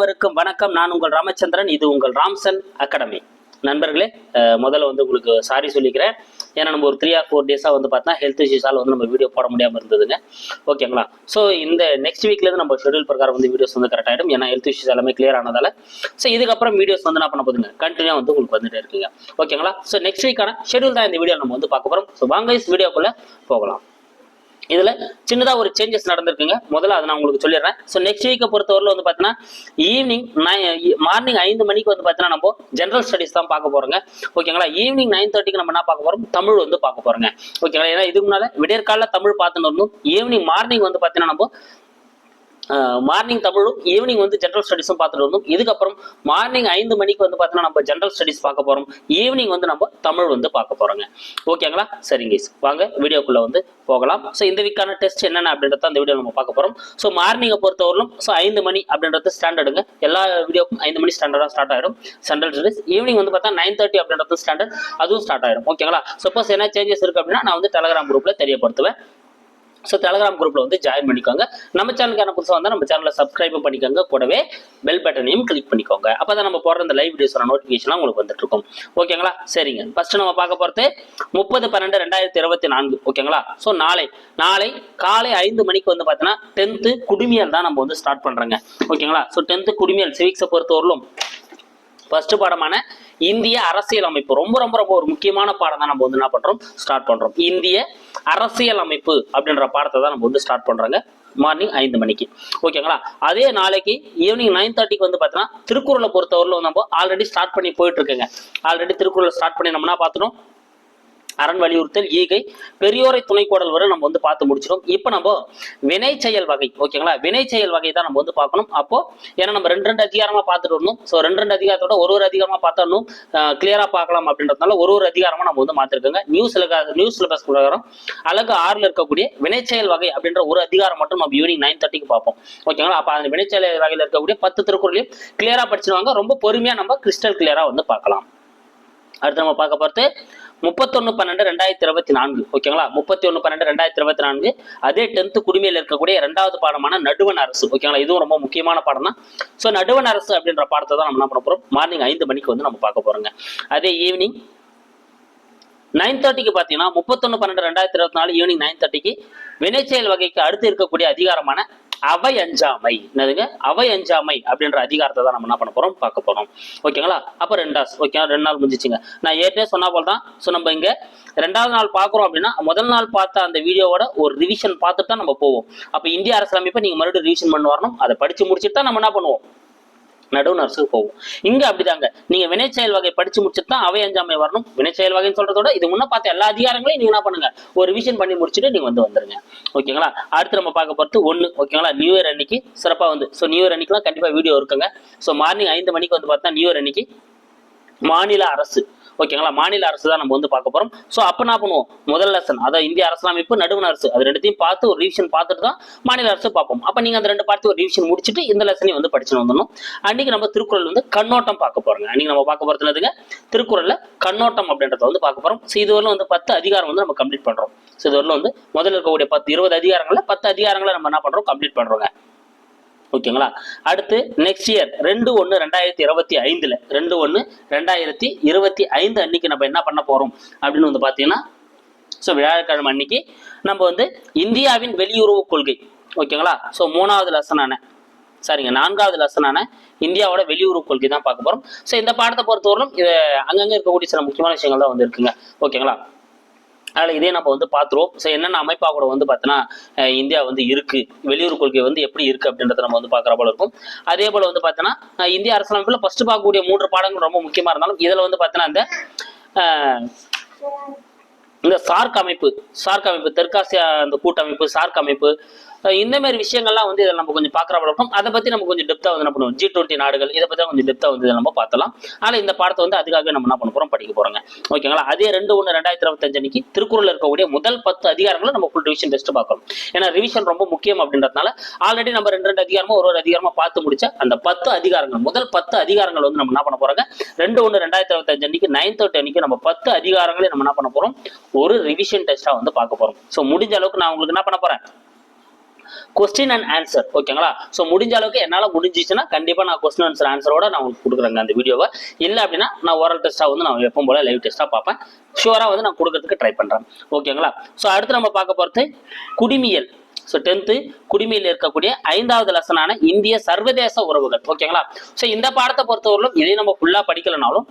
அனைவருக்கும் வணக்கம். நான் உங்கள் ராமச்சந்திரன். இது உங்கள் ராம்சன் அகாடமி. நண்பர்களே முதல்ல வந்து உங்களுக்கு சாரி சொல்லிக்கிறேன். ஏன்னா நம்ம ஒரு த்ரீ ஆர் ஃபோர் டேஸாக வந்து பார்த்தா ஹெல்த் இஷ்யூஸால் வந்து நம்ம வீடியோ போட முடியாமல் இருந்ததுங்க. ஓகேங்களா ஸோ இந்த நெக்ஸ்ட் வீக்லேருந்து நம்ம ஷெடியூல் பிரகாரம் வந்து வீடியோஸ் வந்து கரெக்ட் ஆகிடும் ஏன்னா ஹெல்த் இஷ்யூஸ் எல்லாமே கிளியர் ஆனதால. ஸோ இதுக்கப்புறம் வீடியோஸ் வந்து நான் பண்ண போதுங்க? கண்டினியூ வந்து உங்களுக்கு வந்துட்டு இருக்குங்க. ஓகேங்களா ஸோ நெக்ஸ்ட் வீக்கான ஷெடியூல் தான் இந்த வீடியோ நம்ம வந்து பார்க்க போகிறோம் ஸோ வாங்க வீடியோக்குள்ளே போகலாம். இதுல சின்னதா ஒரு சேஞ்சஸ் நடந்திருக்குங்க. முதல்ல அதை நான் உங்களுக்கு சொல்லிடுறேன். ஸோ நெக்ஸ்ட் வீக்கை பொறுத்தவரையில் வந்து பார்த்தீங்கன்னா ஈவினிங் மார்னிங் ஐந்து மணிக்கு வந்து பார்த்தீங்கன்னா நம்ம ஜென்ரல் ஸ்டடிஸ் தான் பார்க்க போறோங்க. ஓகேங்களா ஈவினிங் நைன் தேர்ட்டிக்கு நம்ம என்ன பார்க்க போறோம்? தமிழ் வந்து பார்க்க போறோங்க. ஓகேங்களா ஏன்னா இதுக்கு முன்னால விடியற்கால தமிழ் பார்த்துன்னு இருந்தோம். ஈவினிங் மார்னிங் வந்து பார்த்தீங்கன்னா நம்ம மார்னிங் தமிழும் ஈவினிங் வந்து ஜென்ரல் ஸ்டடிஸும் பார்த்துட்டு வந்தோம். இதுக்கப்புறம் மார்னிங் ஐந்து மணிக்கு வந்து பார்த்தீங்கன்னா நம்ம ஜென்ரல் ஸ்டடிஸ் பார்க்க போறோம். ஈவினிங் வந்து நம்ம தமிழ் வந்து பார்க்க போறோங்க. ஓகேங்களா சரிங்க வாங்க வீடியோக்குள்ள வந்து போகலாம். ஸோ இந்த வீக்கான டெஸ்ட் என்னென்ன அப்படின்றத அந்த வீடியோ நம்ம பார்க்க போறோம். ஸோ மார்னிங்கை பொறுத்தவரையிலும் ஸோ ஐந்து மணி அப்படின்றது ஸ்டாண்டர்டுங்க எல்லா வீடியோக்கும் ஐந்து மணி ஸ்டாண்டர்டாக ஸ்டார்ட் ஆயிடும். ஜென்ரல் ஸ்டடிஸ் ஈவினிங் வந்து பார்த்தா நைன் தேர்ட்டி அப்படின்றது ஸ்டாண்டர்ட் அதுவும் ஸ்டார்ட் ஆயிடும். ஓகேங்களா சப்போஸ் என்ன சேஞ்சஸ் இருக்கு அப்படின்னா நான் வந்து டெலகிராம் குரூப்ல தெரியப்படுத்துவேன். ஸோ டெலகிராம் குரூப்ல வந்து ஜாயின் பண்ணிக்கோங்க. நம்ம சேனலுக்கான புதுசாக வந்தால் நம்ம சேனலில் சப்ஸ்கிரைப் பண்ணிக்கோங்க. கூடவே பெல் பட்டனையும் கிளிக் பண்ணிக்கோங்க. அப்போ தான் நம்ம போடுற இந்த லைவ் வீடியோஸோட நோட்டிஃபிகேஷன் உங்களுக்கு வந்துட்டு இருக்கும். ஓகேங்களா சரிங்க. ஃபர்ஸ்ட் நம்ம பார்க்க போகிறது முப்பது பன்னெண்டு ரெண்டாயிரத்தி இருபத்தி நான்கு. ஓகேங்களா ஸோ நாளை நாளை காலை ஐந்து மணிக்கு வந்து பார்த்தீங்கன்னா டென்த்து குடிமியல் தான் நம்ம வந்து ஸ்டார்ட் பண்ணுறோங்க ஓகேங்களா ஸோ டென்த்து குடிமியல் சிவிக்ஸை பொறுத்தவரையிலும் ஃபர்ஸ்ட் பாடமான இந்திய அரசியல் அமைப்பு ரொம்ப ரொம்ப ரொம்ப ஒரு முக்கியமான பாடம் தான் நம்ம வந்து என்ன பண்றோம்? ஸ்டார்ட் பண்றோம். இந்திய அரசியல் அமைப்பு அப்படின்ற பாடத்தை தான் நம்ம வந்து ஸ்டார்ட் பண்றாங்க. மார்னிங் ஐந்து மணிக்கு. ஓகேங்களா அதே நாளைக்கு ஈவினிங் நைன் தேர்ட்டிக்கு வந்து பார்த்தீங்கன்னா திருக்குறளை பொறுத்தவரையிலும் நம்ம ஆல்ரெடி ஸ்டார்ட் பண்ணி போயிட்டு இருக்கேங்க. ஆல்ரெடி திருக்குறளை ஸ்டார்ட் பண்ணி நம்ம பார்த்துட்டோம் அரண் வலியுறுத்தல் ஈகை பெரியோரை துணைக்கோடல் வரை நம்ம வந்து பார்த்து முடிச்சிடும் இப்போ நம்ம வினை செயல் வகை ஓகேங்களா வினை செயல் வகை தான் நம்ம வந்து பார்க்கணும். அப்போ ஏன்னா நம்ம ரெண்டு ரெண்டு அதிகாரமா பார்த்துட்டு வரணும். ஸோ ரெண்டு ரெண்டு அதிகாரத்தோட ஒரு ஒரு அதிகாரமா பார்த்தா இன்னும் கிளியரா பார்க்கலாம் அப்படின்றதுனால ஒரு ஒரு அதிகாரமா நம்ம வந்து மாத்திருக்கோங்க. நியூ சிலபஸ் நியூ சிலபஸ் பிரகாரம் அழகு ஆறுல இருக்கக்கூடிய வினை செயல் வகை அப்படின்ற ஒரு அதிகாரம் மட்டும் நம்ம ஈவினிங் நைன் தேர்ட்டிக்கு பார்ப்போம். ஓகேங்களா அப்போ அந்த வினை செயல் வகையில் இருக்கக்கூடிய பத்து திருக்குறளையும் கிளியரா படிச்சிருவாங்க. ரொம்ப பொறுமையா நம்ம கிறிஸ்டல் கிளியரா வந்து பார்க்கலாம். அடுத்து நம்ம பார்க்க போகிறது முப்பத்தொன்னு பன்னெண்டு ரெண்டாயிரத்தி இருபத்தி நான்கு. ஓகேங்களா? முப்பத்தி ஒன்று பன்னெண்டு ரெண்டாயிரத்தி இருபத்தி நான்கு. அதே டென்த் குடிமையில் இருக்கக்கூடிய ரெண்டாவது பாடமான நடுவன் அரசு. ஓகேங்களா? இதுவும் ரொம்ப முக்கியமான பாடம் தான். ஸோ நடுவன் அரசு அப்படின்ற பாடத்தை தான் நம்ம என்ன பண்ண போகிறோம் மார்னிங் ஐந்து மணிக்கு வந்து நம்ம பார்க்க போகிறோங்க அதே ஈவினிங் நைன் தேர்ட்டிக்கு பார்த்தீங்கன்னா முப்பத்தொன்று பன்னெண்டு ரெண்டாயிரத்தி இருபத்தி நாலு ஈவினிங் நைன் தேர்ட்டிக்கு வினைச்செயல் வகைக்கு அடுத்து இருக்கக்கூடிய அதிகாரமான அவை அஞ்சாமை என்னதுங்க? அவை அஞ்சாமை அப்படின்ற அதிகாரத்தை தான் நம்ம என்ன பண்ண போறோம்? பார்க்க போறோம். ஓகேங்களா? அப்போ ரெண்டாஸ் ஓகே ரெண்டு நாள் முடிஞ்சிச்சுங்க. நான் ஏற்கனவே சொன்ன போல தான் ஸோ நம்ம இங்க ரெண்டாவது நாள் பார்க்குறோம் அப்படின்னா முதல் நாள் பார்த்த அந்த வீடியோவோட ஒரு ரிவிஷன் பார்த்துட்டு தான் நம்ம போவோம். அப்போ இந்திய அரசியலமைப்பை நீங்க மறுபடியும் ரிவிஷன் பண்ண வரணும். அதை படிச்சு முடிச்சுட்டு தான் நம்ம என்ன பண்ணுவோம்? நடுவு நர்ஸுக்கு போகும். இங்க அப்படிதாங்க. நீங்க வினைச்செயல் வகை படிச்சு முடிச்சுட்டு தான் அவை அஞ்சாமை வரணும். வினைச்செயல் வகைன்னு சொல்றதோட இது முன்ன பார்த்த எல்லா அதிகாரங்களையும் நீங்க என்ன பண்ணுங்க? ஒரு ரிவிஷன் பண்ணி முடிச்சுட்டு நீங்க வந்து வந்துருங்க. ஓகேங்களா? அடுத்து நம்ம பார்க்க போறது ஒண்ணு. ஓகேங்களா? நியூ இயர் அன்னைக்கு சிறப்பா வந்து. ஸோ நியூ இயர் அன்னைக்குலாம் கண்டிப்பா வீடியோ இருக்குங்க. ஸோ மார்னிங் ஐந்து மணிக்கு வந்து பார்த்தா நியூ இயர் அன்னைக்கு மாநில அரசு. ஓகேங்களா மாநில அரசு தான் நம்ம வந்து பார்க்க போறோம். ஸோ அப்போ என்ன பண்ணுவோம்? முதல் லெசன் அதாவது இந்திய அரசியலமைப்பு நடுவண் அரசு. அது ரெண்டுத்தையும் பார்த்து ஒரு ரிவிஷன் பார்த்துட்டு தான் மாநில அரசு பார்ப்போம். அப்போ நீங்க அந்த ரெண்டு பார்த்து ஒரு ரிவிஷன் முடிச்சுட்டு இந்த லெசனையும் வந்து படிச்சுட்டு வந்துடணும். அன்னைக்கு நம்ம திருக்குறள் வந்து கண்ணோட்டம் பார்க்க போறோங்க. அன்னைக்கு நம்ம பார்க்க போறது திருக்குறள்ல கண்ணோட்டம் அப்படின்றத வந்து பார்க்க போறோம். ஸோ இதுவரையிலும் வந்து பத்து அதிகாரம் வந்து நம்ம கம்ப்ளீட் பண்றோம். ஸோ இதுவரையிலும் வந்து முதல்ல இருக்கக்கூடிய பத்து இருபது அதிகாரங்கள்ல பத்து அதிகாரங்களை நம்ம என்ன பண்றோம்? கம்ப்ளீட் பண்றோங்க. ஓகேங்களா? அடுத்து நெக்ஸ்ட் இயர் ரெண்டு ஒன்று ரெண்டாயிரத்தி இருபத்தி ஐந்துல ரெண்டு ஒன்று ரெண்டாயிரத்தி இருபத்தி ஐந்து அன்னைக்கு நம்ம என்ன பண்ண போறோம்? அப்படின்னு வந்து பார்த்தீங்கன்னா ஸோ வியாழக்கிழமை அன்னைக்கு நம்ம வந்து இந்தியாவின் வெளியுறவு கொள்கை ஓகேங்களா? ஸோ மூணாவது லெசனான சரிங்க நான்காவது லெசனான இந்தியாவோட வெளியுறவு கொள்கை தான் பார்க்க போறோம். ஸோ இந்த பாடத்தை பொறுத்தவரையும் இது அங்கங்கே இருக்கக்கூடிய சில முக்கியமான விஷயங்கள் தான் வந்து இருக்குங்க ஓகேங்களா? அதில் இதே நம்ம வந்து பார்த்துருவோம். ஸோ என்னென்ன அமைப்பாக கூட வந்து பார்த்தோன்னா இந்தியா வந்து இருக்கு. வெளியுறவு கொள்கை வந்து எப்படி இருக்கு அப்படின்றத நம்ம வந்து பார்க்குற போல இருக்கும். அதே போல வந்து பார்த்தோன்னா இந்திய அரசியலமைப்பில் ஃபஸ்ட்டு பார்க்கக்கூடிய மூன்று பாடங்கள் ரொம்ப முக்கியமாக இருந்தாலும் இதில் வந்து பார்த்தோன்னா அந்த அஹ், இந்த சார்க் அமைப்பு சார்க் அமைப்பு தெற்காசியா அந்த கூட்டமைப்பு சார்க் அமைப்பு இந்த மாதிரி விஷயங்கள்லாம் வந்து இதில் நம்ம கொஞ்சம் பார்க்குற போல அதை பற்றி நம்ம கொஞ்சம் டெப்த்தாக வந்து என்ன பண்ணுவோம். ஜி டுவெண்ட்டி நாடுகள் இதை பற்றி கொஞ்சம் டெப்த்தாக வந்து இதை நம்ம பார்த்தலாம் ஆனால் இந்த பாடத்தை வந்து அதுக்காக நம்ம என்ன பண்ண போகிறோம் படிக்க போகிறோங்க ஓகேங்களா? அதே ரெண்டு ஒன்று ரெண்டாயிரத்தி இருபத்தஞ்சு அன்னைக்கு திருக்குறள் இருக்கக்கூடிய முதல் பத்து அதிகாரங்களை நம்ம ஃபுல் ரிவிஷன் டெஸ்ட் பார்க்கணும். ஏன்னா ரிவிஷன் ரொம்ப முக்கியம் அப்படின்றதுனால ஆல்ரெடி நம்ம ரெண்டு ரெண்டு அதிகாரமும் ஒரு ஒரு அதிகாரமாக பார்த்து முடிச்சா அந்த பத்து அதிகாரங்கள் முதல் பத்து அதிகாரங்கள் வந்து நம்ம என்ன பண்ண போறாங்க? ரெண்டு ஒன்று ரெண்டாயிரத்தி இருபத்தஞ்சு அன்னைக்கு நைன் தேர்ட்டி அன்னைக்கு நம்ம பத்து அதிகாரங்களே நம்ம என்ன பண்ண போகிறோம் ஒரு ரிவிஷன் டெஸ்ட்டாக வந்து பார்க்க போறோம். ஸோ முடிஞ்ச அளவுக்கு நான் உங்களுக்கு என்ன பண்ண போறேன்? கொஸ்டின் அண்ட் ஆன்சர் ஓகேங்களா ஸோ முடிஞ்ச அளவுக்கு என்னால் முடிஞ்சிச்சுன்னா கண்டிப்பாக நான் கொஸ்டின் ஆன்சர் ஆன்சரோட நான் உங்களுக்கு கொடுக்குறேங்க அந்த வீடியோவை. இல்லை அப்படின்னா நான் ஓரல் டெஸ்ட்டாக வந்து நான் எப்பவும் போல லைவ் டெஸ்ட்டாக பார்ப்பேன். ஷுவராக வந்து நான் கொடுக்கறதுக்கு ட்ரை பண்ணுறேன் ஓகேங்களா ஸோ அடுத்து நம்ம பார்க்க போகிறது குடிமியல் ஸோ டென்த்து குடிமையில் இருக்கக்கூடிய ஐந்தாவது லெசனான இந்திய சர்வதேச உறவுகள். ஓகேங்களா ஸோ இந்த பாடத்தை பொறுத்தவரையிலும் இதே நம்ம ஃபுல்லாக படிக்கலைனாலும்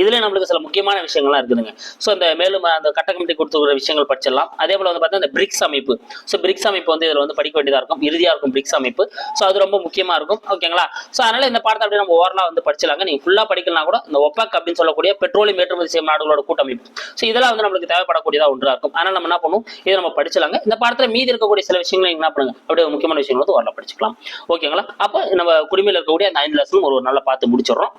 இதுல நம்மளுக்கு சில முக்கியமான விஷயங்கள்லாம் இருக்குதுங்க. ஸோ அந்த மேலும் அந்த கட்ட கமிட்டி கொடுத்துருக்கிற விஷயங்கள் படிச்சிடலாம். அதே போல வந்து பார்த்தீங்கன்னா இந்த பிரிக்ஸ் அமைப்பு. ஸோ பிரிக்ஸ் அமைப்பு வந்து இதில் வந்து படிக்க வேண்டியதாக இருக்கும். இறுதியாக இருக்கும் பிரிக்ஸ் அமைப்பு. ஸோ அது ரொம்ப முக்கியமா இருக்கும். ஓகேங்களா ஸோ அதனால இந்த பாடத்தை அப்படியே நம்ம ஓவரலாக வந்து படிச்சிடலாங்க. நீங்கள் ஃபுல்லாக படிக்கலாம் கூட இந்த ஒப்பாக் அப்படின்னு சொல்லக்கூடிய பெட்ரோலியம் ஏற்றுமதி செய்யும் நாடுகளோட கூட்டமைப்பு. ஸோ இதெல்லாம் வந்து நம்மளுக்கு தேவைப்படக்கூடியதாக ஒன்றா இருக்கும். அதனால் நம்ம என்ன பண்ணுவோம்? இதை நம்ம படிச்சிடலாங்க. இந்த பாடத்தில் மீதி இருக்கக்கூடிய சில விஷயங்களை என்ன பண்ணுங்க? அப்படியே ஒரு முக்கியமான விஷயங்கள் வந்து ஓரலாக படிச்சுக்கலாம். ஓகேங்களா அப்போ நம்ம குடிமையில் இருக்கக்கூடிய அந்த ஐந்து லட்சம் ஒரு நல்லா பார்த்து முடிச்சிடுறோம்.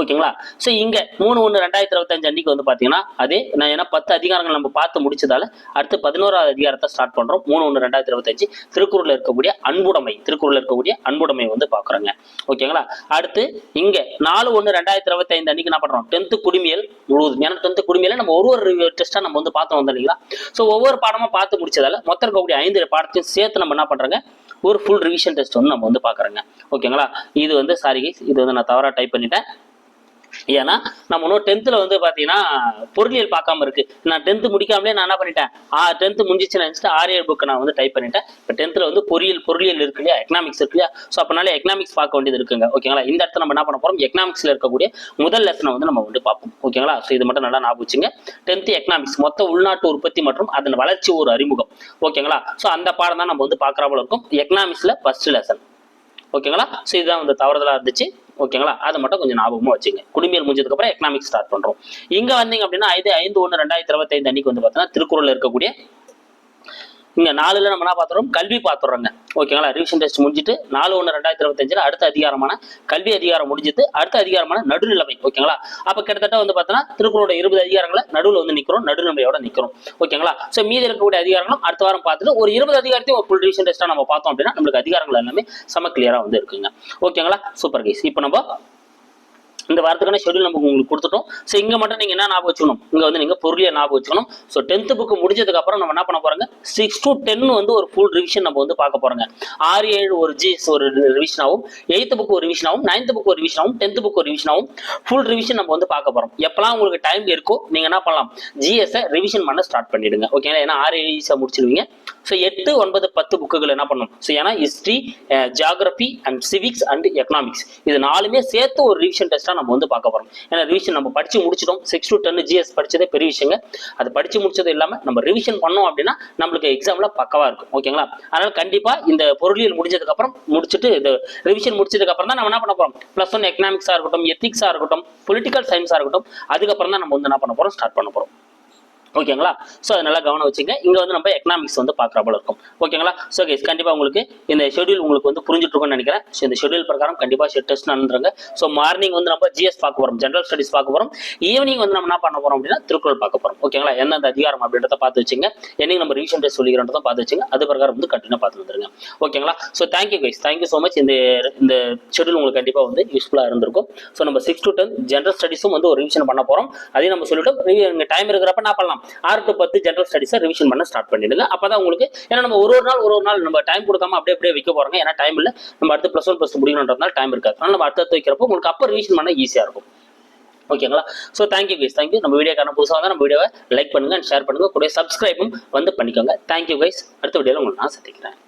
ஓகேங்களா? ஸோ இங்க மூணு ஒன்று ரெண்டாயிரத்தி இருபத்தஞ்சு அன்னைக்கு வந்து பார்த்தீங்கன்னா அதே நான் ஏன்னா பத்து அதிகாரங்கள் நம்ம பார்த்து முடிச்சதால அடுத்து பதினோராவது அதிகாரத்தை ஸ்டார்ட் பண்றோம். மூணு ஒன்று ரெண்டாயிரத்தி இருபத்தஞ்சு திருக்குறளில் இருக்கக்கூடிய அன்புடைமை திருக்குறளில் இருக்கக்கூடிய அன்புடைமை வந்து பார்க்குறோங்க. ஓகேங்களா? அடுத்து இங்க நாலு ஒன்று ரெண்டாயிரத்தி இருபத்தைந்து அன்னைக்கு என்ன பண்றோம்? டென்த்து குடிமியல் முழுவதும். ஏன்னா டென்த்து குடிமியல நம்ம ஒரு ஒரு டெஸ்ட்டாக நம்ம வந்து பார்த்தோம் வந்தோம் இல்லைங்களா? ஸோ ஒவ்வொரு பாடமாக பார்த்து முடிச்சதால மொத்தம் இருக்கக்கூடிய ஐந்து பாடத்தையும் சேர்த்து நம்ம என்ன பண்றோங்க? ஒரு ஃபுல் ரிவிஷன் டெஸ்ட் வந்து நம்ம வந்து பார்க்குறோங்க. ஓகேங்களா? இது வந்து சாரி இது வந்து நான் தவறாக டைப் பண்ணிட்டேன். ஏன்னா நம்ம இன்னும் டென்த்தில் வந்து பார்த்தீங்கன்னா பொருளியல் பார்க்காம இருக்கு. நான் டென்த்து முடிக்காமலே நான் என்ன பண்ணிட்டேன்? ஆ டென்த்து முடிஞ்சிச்சுன்னு நினச்சிட்டு ஆரியர் புக்கை நான் வந்து டைப் பண்ணிட்டேன். இப்போ டென்த்தில் வந்து பொறியியல் பொருளியல் இருக்கு இல்லையா? எக்கனாமிக்ஸ் இருக்கு இல்லையா? ஸோ அப்பனால எக்கனாமிக்ஸ் பார்க்க வேண்டியது இருக்குங்க. ஓகேங்களா இந்த இடத்துல நம்ம என்ன பண்ண போகிறோம் எக்கனாமிக்ஸில் இருக்கக்கூடிய முதல் லெசனை வந்து நம்ம வந்து பார்ப்போம். ஓகேங்களா ஸோ இது மட்டும் நல்லா ஞாபகம் வச்சுங்க. டென்த்து எக்கனாமிக்ஸ் மொத்த உள்நாட்டு உற்பத்தி மற்றும் அதன் வளர்ச்சி ஒரு அறிமுகம். ஓகேங்களா ஸோ அந்த பாடம் தான் நம்ம வந்து பார்க்குற போல இருக்கும். எக்கனாமிக்ஸில் ஃபர்ஸ்ட் லெசன் ஓகேங்களா? ஸோ இதுதான் வந்து தவறுதலாக இருந்துச்சு. ஓகேங்களா? அதை மட்டும் கொஞ்சம் ஞாபகமாக வச்சுங்க. குடிமையல் முடிஞ்சதுக்கப்புறம் எக்கனாமிக் ஸ்டார்ட் பண்ணுறோம் இங்கே வந்தீங்க அப்படின்னா ஐந்து ஐந்து ஒன்று ரெண்டாயிரத்தி இருபத்தைந்து அன்னைக்கு வந்து பார்த்தீங்கன்னா திருக்குறள் இருக்கக்கூடிய இங்க நாலுல நம்ம என்ன பார்த்துறோம் கல்வி பார்த்துறோங்க ஓகேங்களா? ரிவிஷன் டெஸ்ட் முடிஞ்சிட்டு நாலு ஒன்று ரெண்டாயிரத்தி இருபத்தஞ்சில் அடுத்த அதிகாரமான கல்வி அதிகாரம் முடிஞ்சிட்டு அடுத்த அதிகாரமான நடுநிலைமை. ஓகேங்களா? அப்ப கிட்டத்தட்ட வந்து பார்த்தீங்கன்னா திருக்குறளோட இருபது அதிகாரங்களை நடுவில் வந்து நிக்கிறோம் நடுநிலைமையோட நிக்கிறோம். ஓகேங்களா? ஸோ மீதி இருக்கக்கூடிய அதிகாரங்களும் அடுத்த வாரம் பார்த்துட்டு ஒரு இருபது அதிகாரத்தையும் ஒரு ஃபுல் ரிவிஷன் டெஸ்ட்டாக நம்ம பார்த்தோம் அப்படின்னா நம்மளுக்கு அதிகாரங்கள் எல்லாமே செம கிளியரா வந்து இருக்குங்க. ஓகேங்களா? சூப்பர் கைஸ் இப்போ நம்ம இந்த வாரத்துக்கான ஷெடியூல் நம்ம உங்களுக்கு கொடுத்துட்டோம். ஸோ இங்கே மட்டும் நீங்கள் என்ன ஞாபகம் வச்சுக்கணும்? இங்கே வந்து நீங்கள் பொருளியை ஞாபகம் வச்சுக்கணும். ஸோ டென்த்து புக்கு முடிஞ்சதுக்கப்புறம் நம்ம என்ன பண்ண போகிறாங்க சிக்ஸ் டு டென் வந்து ஒரு ஃபுல் ரிவிஷன் நம்ம வந்து பார்க்க போறோங்க. ஆறு ஏழு ஒரு ஜிஎஸ் ஒரு ரிவிஷன் ஆகும். எயித்து புக் ஒரு ரிவிஷன் ஆகும். நைன்த் ஒரு ரிவிஷன் ஆகும். டென்த் புக்கு ஒரு ரிவிஷன் ஆகும். ஃபுல் ரிவிஷன் நம்ம வந்து பார்க்க போகிறோம் எப்பலாம் உங்களுக்கு டைம் இருக்கோ நீங்கள் என்ன பண்ணலாம்? ஜிஎஸ்ஸை ரிவிஷன் பண்ண ஸ்டார்ட் பண்ணிடுங்க. ஓகேங்களா ஏன்னா ஆறு ஏழு ஈஸியாக முடிச்சிடுவீங்க ஸோ எட்டு ஒன்பது பத்து புக்குகள் என்ன பண்ணணும் ஸோ ஏன்னா history geography and civics and economics இது நாலுமே சேர்த்து ஒரு ரிவிஷன் டெஸ்ட்டாக நம்ம வந்து பார்க்க போகிறோம் ஏன்னா ரிவிஷன் நம்ம படித்து முடிச்சிட்டோம். சிக்ஸ் டு டென் ஜிஎஸ் படித்ததே பெரிய விஷயங்க. அது படித்து முடிச்சது இல்லாமல் நம்ம ரிவிஷன் பண்ணோம் அப்படின்னா நம்மளுக்கு எக்ஸாமில் பக்கவாக இருக்கும். ஓகேங்களா அதனால் கண்டிப்பாக இந்த பொருளியல் முடிஞ்சதுக்கப்புறம் முடிச்சுட்டு இது ரிவிஷன் முடிச்சதுக்கப்புறம் தான் நம்ம என்ன பண்ண போகிறோம் ப்ளஸ் ஒன் எக்கனாமிக்ஸாக இருக்கட்டும் எத்திக்ஸாக இருக்கட்டும் பொலிட்டிக்கல் சயின்ஸாக இருக்கட்டும் அதுக்கப்புறம் தான் நம்ம வந்து என்ன பண்ண போகிறோம் ஸ்டார்ட் பண்ண போகிறோம் ஓகேங்களா? ஸோ அதை நல்லா கவனம் வச்சுங்க. இங்கே வந்து நம்ம எக்கனாமிக்ஸ் வந்து பார்க்குற போல இருக்கும். ஓகேங்களா? ஸோ கேஸ் கண்டிப்பாக உங்களுக்கு இந்த ஷெடியூல் உங்களுக்கு வந்து புரிஞ்சுட்டு இருக்கும்னு நினைக்கிறேன். ஸோ இந்த ஷெடியூல் பிரகாரம் கண்டிப்பாக ஷெட் டெஸ்ட் நடந்துருங்க. ஸோ மார்னிங் வந்து நம்ம ஜிஎஸ் பார்க்க போகிறோம் ஜென்ரல் ஸ்டடிஸ் பார்க்க போகிறோம் ஈவினிங் வந்து நம்ம என்ன பண்ண போகிறோம் அப்படின்னா திருக்குறள் பார்க்க போகிறோம் ஓகேங்களா? எந்தெந்த அதிகாரம் அப்படின்றத பார்த்து வச்சுங்க. என்னைக்கு நம்ம ரிவிஷன் டெஸ்ட் சொல்லிக்கிறன்றதை பார்த்து வச்சுங்க. அது பிரகாரம் வந்து கண்டினியூ பார்த்து வந்துருங்க. ஓகேங்களா? So thank you guys thank you so much இந்த இந்த ஷெடியூல் உங்களுக்கு கண்டிப்பாக வந்து யூஸ்ஃபுல்லாக இருந்திருக்கும். ஸோ நம்ம சிக்ஸ் டு டென் ஜென்ரல் ஸ்டடிஸும் வந்து ஒரு ரிவிஷன் பண்ண போகிறோம் அதையும் நம்ம சொல்லிட்டோம். டைம் இருக்கிறப்ப நான் பண்ணலாம்? ஆறு டு பத்து ஜென்ரல் ஸ்டடிஸை ரிவிஷன் பண்ண ஸ்டார்ட் பண்ணிடுங்க. அப்பதான் உங்களுக்கு ஏன்னா நம்ம ஒரு ஒரு நாள் ஒரு ஒரு நாள் நம்ம டைம் கொடுக்காம அப்படியே அப்படியே வைக்க போறோங்க. ஏன்னா டைம் இல்லை. நம்ம அடுத்து ப்ளஸ் ஒன் ப்ளஸ் முடியணுன்றதுனால டைம் இருக்காது. அதனால நம்ம அடுத்தடுத்து வைக்கிறப்போ உங்களுக்கு அப்போ ரிவிஷன் பண்ண ஈஸியாக இருக்கும். ஓகேங்களா ஸோ தேங்க்யூ கைஸ் தேங்க்யூ நம்ம வீடியோக்கான புதுசாக வந்தால் நம்ம வீடியோவை லைக் பண்ணுங்க அண்ட் ஷேர் பண்ணுங்க. கூட சப்ஸ்கிரைபும் வந்து பண்ணிக்கோங்க. தேங்க்யூ கைஸ் அடுத்த வீடியோவில் உங்களுக்கு நான் சந்திக்கிறேன்.